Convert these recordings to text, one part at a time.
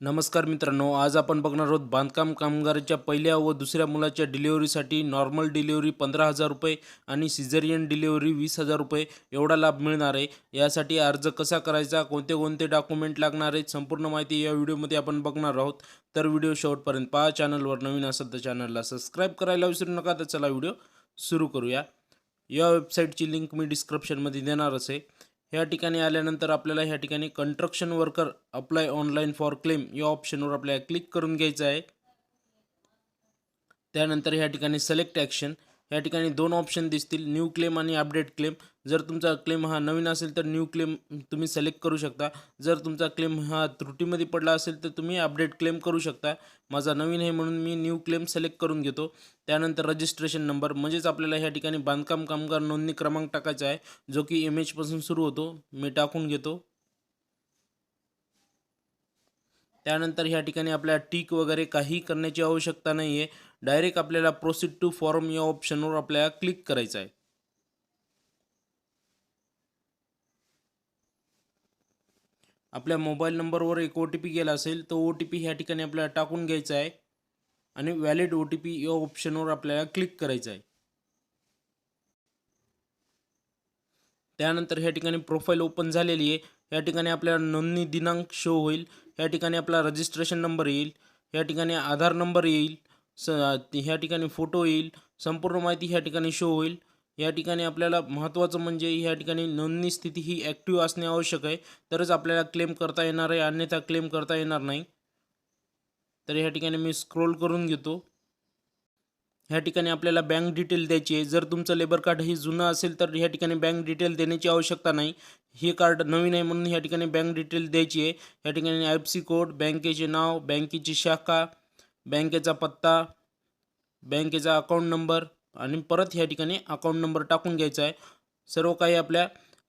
नमस्कार मित्रांनो आज आपण बघणार आहोत बांधकाम कामगाराच्या पहिल्या व दुसऱ्या मुलाच्या डिलिव्हरीसाठी नॉर्मल डिलिव्हरी पंधरा हजार रुपये आणि सिझरियन डिलिव्हरी वीस हजार रुपये एवढा लाभ मिळणार आहे. यासाठी अर्ज कसा करायचा कोणते कोणते डॉक्युमेंट लागणार आहेत संपूर्ण माहिती या व्हिडिओमध्ये आपण बघणार आहोत. तर व्हिडिओ शेवटपर्यंत पहा चॅनलवर नवीन असेल तर चॅनलला सबस्क्राईब करायला विसरू नका तर चला व्हिडिओ सुरू करूया. या वेबसाईटची लिंक मी डिस्क्रिप्शनमध्ये देणारच आहे. ह्या ठिकाणी आल्यानंतर आपल्याला ह्या ठिकाणी construction worker apply online for claim या ऑप्शनवर आपल्याला क्लिक करून घ्यायचं आहे. त्यानंतर ह्या ठिकाणी सिलेक्ट ॲक्शन या ठिकाणी दोन ऑप्शन दिसतील. न्यू क्लेम आणि अपडेट क्लेम जर तुमचा क्लेम हा नवीन असेल तर न्यू क्लेम तुम्ही सिलेक्ट करू शकता. जर तुमचा क्लेम हा त्रुटीमध्ये पडला असेल तर तुम्ही अपडेट क्लेम करू शकता. माझा नवीन आहे म्हणून मी न्यू क्लेम सिलेक्ट करून घेतो. त्यानंतर रजिस्ट्रेशन नंबर म्हणजेच आपल्याला ह्या ठिकाणी बांधकाम कामगार नोंदणी क्रमांक टाकायचा आहे जो की एम एचपासून सुरू होतो. मी टाकून घेतो. त्यानंतर ह्या ठिकाणी आपल्याला टीक वगैरे काही करण्याची आवश्यकता नाही आहे डायरेक्ट आपल्याला प्रोसीड टू फॉर्म या ऑप्शनवर आपल्याला क्लिक करायचं आहे. आपल्या मोबाईल नंबरवर एक ओ टी पी गेला असेल तो ओ टी पी ह्या ठिकाणी आपल्याला टाकून घ्यायचा आहे. आणि व्हॅलिड ओ टी पी या ऑप्शनवर आपल्याला क्लिक करायचं आहे. त्यानंतर ह्या ठिकाणी प्रोफाईल ओपन झालेली आहे. या ठिकाणी आपल्याला नोंदणी दिनांक शो होईल. या ठिकाणी आपला रजिस्ट्रेशन नंबर येईल. या ठिकाणी आधार नंबर येईल. स ह्या ठिकाणी फोटो येईल संपूर्ण माहिती ह्या ठिकाणी शो होईल. या ठिकाणी आपल्याला महत्त्वाचं म्हणजे ह्या ठिकाणी नोंदणी स्थिती ही ॲक्टिव्ह असणे आवश्यक आहे. तरच आपल्याला क्लेम करता येणार आहे अन्यथा क्लेम करता येणार नाही. तर ह्या ठिकाणी मी स्क्रोल करून घेतो. ह्या ठिकाणी आपल्याला बँक डिटेल द्यायची आहे. जर तुमचं लेबर कार्ड हे जुनं असेल तर ह्या ठिकाणी बँक डिटेल देण्याची आवश्यकता नाही. हे कार्ड नवीन आहे म्हणून ह्या ठिकाणी बँक डिटेल द्यायची आहे. ह्या ठिकाणी आय एफ सी कोड बँकेचे नाव बँकेची शाखा बँकेचा पत्ता बँकेचा अकाउंट नंबर आणि परत ह्या ठिकाणी अकाउंट नंबर टाकून घ्यायचा आहे. सर्व काही आपल्या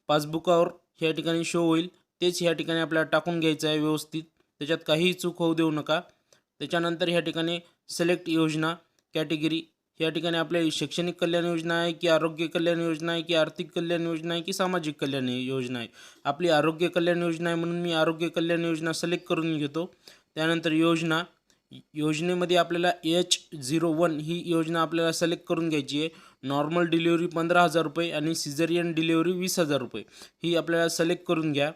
पासबुकावर ह्या ठिकाणी शो होईल. तेच ह्या ठिकाणी आपल्याला टाकून घ्यायचं आहे व्यवस्थित. त्याच्यात काहीही चूक होऊ देऊ नका. त्याच्यानंतर ह्या ठिकाणी सिलेक्ट योजना कॅटेगरी या ठिकाणी आपल्या शैक्षणिक कल्याण योजना आहे की आरोग्य कल्याण योजना आहे की आर्थिक कल्याण योजना आहे की सामाजिक कल्याण योजना आहे. आपली आरोग्य कल्याण योजना आहे म्हणून मी आरोग्य कल्याण योजना सिलेक्ट करून घेतो. त्यानंतर योजना योजनेमध्ये आपल्याला एच झिरो वन ही योजना आपल्याला सिलेक्ट करून घ्यायची आहे. नॉर्मल डिलिव्हरी पंधरा हजार रुपये आणि सिझरियन डिलिव्हरी वीस हजार रुपये. ही आपल्याला सिलेक्ट करून घ्या.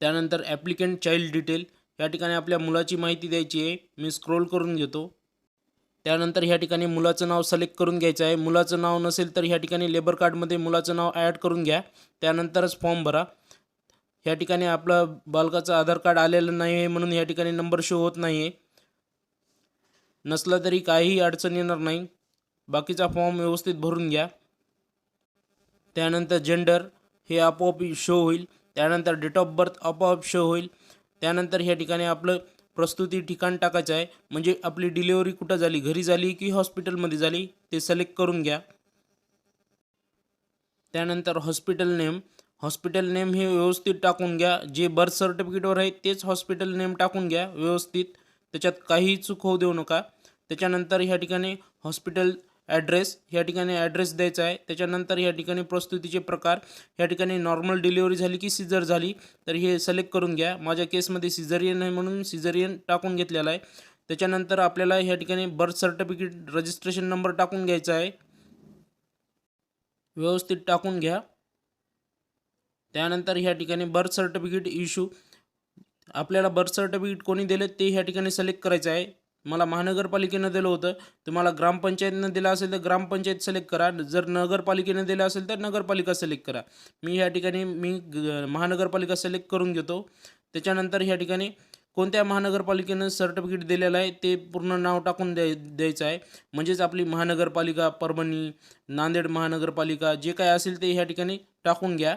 त्यानंतर ॲप्लिकंट चाइल्ड डिटेल या ठिकाणी आपल्या मुलाची माहिती द्यायची आहे. मी स्क्रोल करून घेतो. त्यानंतर ह्या ठिकाणी मुलाचं नाव सिलेक्ट करून घ्यायचं आहे. मुलाचं नाव नसेल तर ह्या ठिकाणी लेबर कार्डमध्ये मुलाचं नाव ॲड करून घ्या. त्यानंतरच फॉर्म भरा. ह्या ठिकाणी आपलं बालकाचं आधार कार्ड आलेलं नाही आहे म्हणून ह्या ठिकाणी नंबर शो होत नाही आहे नसलं तरी काहीही अडचण येणार नाही. बाकीचा फॉर्म व्यवस्थित भरून घ्या. त्यानंतर जेंडर हे आपोआप शो होईल. त्यानंतर डेट ऑफ बर्थ आपोआप शो होईल. त्यानंतर ह्या ठिकाणी आपलं प्रस्तुती ठिकाण टाकायचं आहे. म्हणजे आपली डिलिव्हरी कुठं झाली? घरी झाली की हॉस्पिटलमध्ये झाली? ते सिलेक्ट करून घ्या. त्यानंतर हॉस्पिटल नेम हॉस्पिटल नेम हे व्यवस्थित टाकून घ्या. जे बर्थ सर्टिफिकेटवर आहे तेच हॉस्पिटल नेम टाकून घ्या व्यवस्थित. त्याच्यात काहीही चूक होऊ देऊ नका. त्याच्यानंतर ह्या ठिकाणी हॉस्पिटल ॲड्रेस ह्या ठिकाणी ॲड्रेस द्यायचा आहे. त्याच्यानंतर ह्या ठिकाणी प्रस्तुतीचे प्रकार ह्या ठिकाणी नॉर्मल डिलिव्हरी झाली की सिझर झाली तर हे सिलेक्ट करून घ्या. माझ्या केसमध्ये सिझरियन आहे म्हणून सिझरियन टाकून घेतलेला आहे. त्याच्यानंतर आपल्याला ह्या ठिकाणी बर्थ सर्टिफिकेट रजिस्ट्रेशन नंबर टाकून घ्यायचा आहे. व्यवस्थित टाकून घ्या. त्यानंतर ह्या ठिकाणी बर्थ सर्टिफिकेट इश्यू आपल्याला बर्थ सर्टिफिकेट कोणी दिलं ते ह्या ठिकाणी सिलेक्ट करायचं आहे. मला महानगरपालिकेनं दिलं होतं. तुम्हाला ग्रामपंचायतनं दिलं असेल तर ग्रामपंचायत सिलेक्ट करा. जर नगरपालिकेनं दिलं असेल तर नगरपालिका सिलेक्ट करा. मी ह्या ठिकाणी मी महानगरपालिका सिलेक्ट करून घेतो. त्याच्यानंतर ह्या ठिकाणी कोणत्या महानगरपालिकेनं सर्टिफिकेट दिलेलं आहे ते पूर्ण नाव टाकून द्याय द्यायचं आहे. म्हणजेच आपली महानगरपालिका परभणी नांदेड महानगरपालिका जे काय असेल ते ह्या ठिकाणी टाकून घ्या.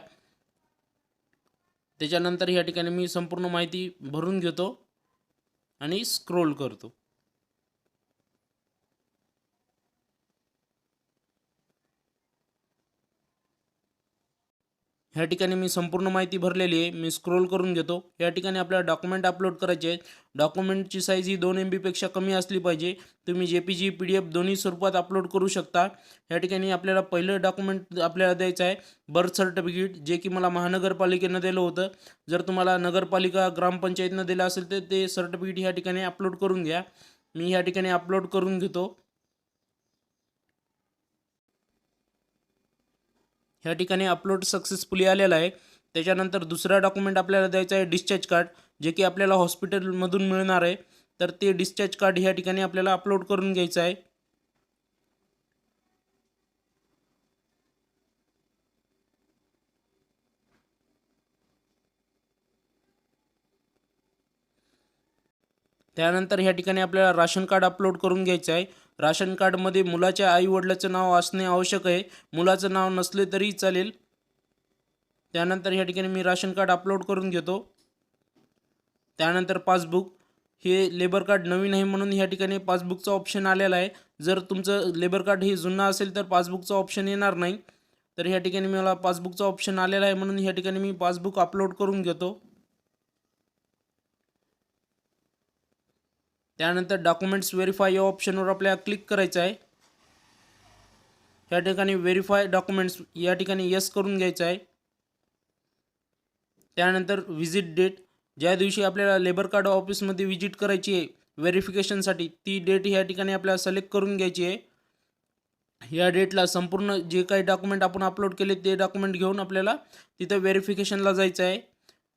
त्याच्यानंतर ह्या ठिकाणी मी संपूर्ण माहिती भरून घेतो आणि स्क्रोल करतो. ह्या ठिकाणी मी संपूर्ण माहिती भरलेली आहे. मी स्क्रोल करून घेतो. या ठिकाणी आपल्याला डॉक्युमेंट अपलोड करायचे आहेत. डॉक्युमेंटची साईज ही दोन एम बीपेक्षा कमी असली पाहिजे. तुम्ही J P G P D F दोन्ही स्वरूपात अपलोड करू शकता. या ठिकाणी आपल्याला पहिलं डॉक्युमेंट आपल्याला द्यायचं आहे. बर्थ सर्टिफिकेट जे की मला महानगरपालिकेनं दिलं होतं. जर तुम्हाला नगरपालिका ग्रामपंचायतनं दिलं असेल तर ते सर्टिफिकेट ह्या ठिकाणी अपलोड करून घ्या. मी ह्या ठिकाणी अपलोड करून घेतो. ह्या ठिकाणी अपलोड सक्सेसफुली आलेला आहे. त्याच्यानंतर दुसरा डॉक्युमेंट आपल्याला द्यायचा आहे डिस्चार्ज कार्ड जे की आपल्याला हॉस्पिटलमधून मिळणार आहे. तर ते डिस्चार्ज कार्ड ह्या ठिकाणी आपल्याला अपलोड करून घ्यायचं आहे. त्यानंतर ह्या ठिकाणी आपल्याला राशन कार्ड अपलोड करून घ्यायचं आहे. राशन कार्डमध्ये मुलाच्या आईवडिलाचं नाव असणे आवश्यक आहे. मुलाचं नाव नसले तरी चालेल. त्यानंतर ह्या ठिकाणी मी राशन कार्ड अपलोड करून घेतो. त्यानंतर पासबुक. हे लेबर कार्ड नवीन आहे म्हणून ह्या ठिकाणी पासबुकचा ऑप्शन आलेला आहे. जर तुमचं लेबर कार्ड हे जुनं असेल तर पासबुकचा ऑप्शन येणार नाही. तर ह्या ठिकाणी मला पासबुकचा ऑप्शन आलेला आहे म्हणून ह्या ठिकाणी मी पासबुक अपलोड करून घेतो. त्यानंतर डॉक्युमेंट्स व्हेरीफाय या ऑप्शनवर आपल्याला क्लिक करायचं आहे. या ठिकाणी व्हेरीफाय डॉक्युमेंट्स या ठिकाणी यस करून घ्यायचं आहे. त्यानंतर व्हिजिट डेट ज्या दिवशी आपल्याला लेबर कार्ड ऑफिसमध्ये व्हिजिट करायची आहे व्हेरिफिकेशनसाठी ती डेट ह्या ठिकाणी आपल्याला सिलेक्ट करून घ्यायची आहे. या डेटला संपूर्ण जे काही डॉक्युमेंट आपण अपलोड केले ते डॉक्युमेंट घेऊन आपल्याला तिथं व्हेरिफिकेशनला जायचं आहे.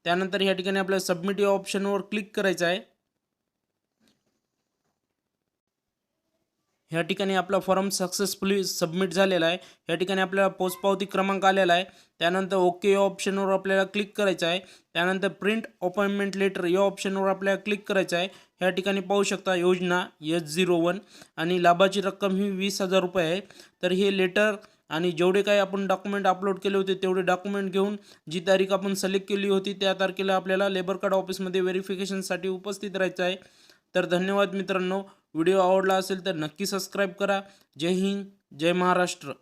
त्यानंतर ह्या ठिकाणी आपल्याला सबमिट या ऑप्शनवर क्लिक करायचं आहे. ह्या ठिकाणी आपला फॉर्म सक्सेसफुली सबमिट झालेला आहे. ह्या ठिकाणी आपल्याला पोचपावती क्रमांक आलेला आहे. त्यानंतर ओके या ऑप्शनवर आपल्याला क्लिक करायचं आहे. त्यानंतर प्रिंट अपॉइंटमेंट लेटर या ऑप्शनवर आपल्याला क्लिक करायचं आहे. ह्या ठिकाणी पाहू शकता योजना एच झिरो वन आणि लाभाची रक्कम ही वीस हजार रुपये आहे. तर हे लेटर आणि जेवढे काही आपण डॉक्युमेंट अपलोड केले होते तेवढे डॉक्युमेंट घेऊन जी तारीख आपण सिलेक्ट केली होती त्या तारखेला आपल्याला लेबर कार्ड ऑफिसमध्ये व्हेरिफिकेशनसाठी उपस्थित राहायचं आहे. तर धन्यवाद मित्रांनो. व्हिडिओ आवडला असेल तर नक्की सबस्क्राईब करा. जय हिंद जय महाराष्ट्र.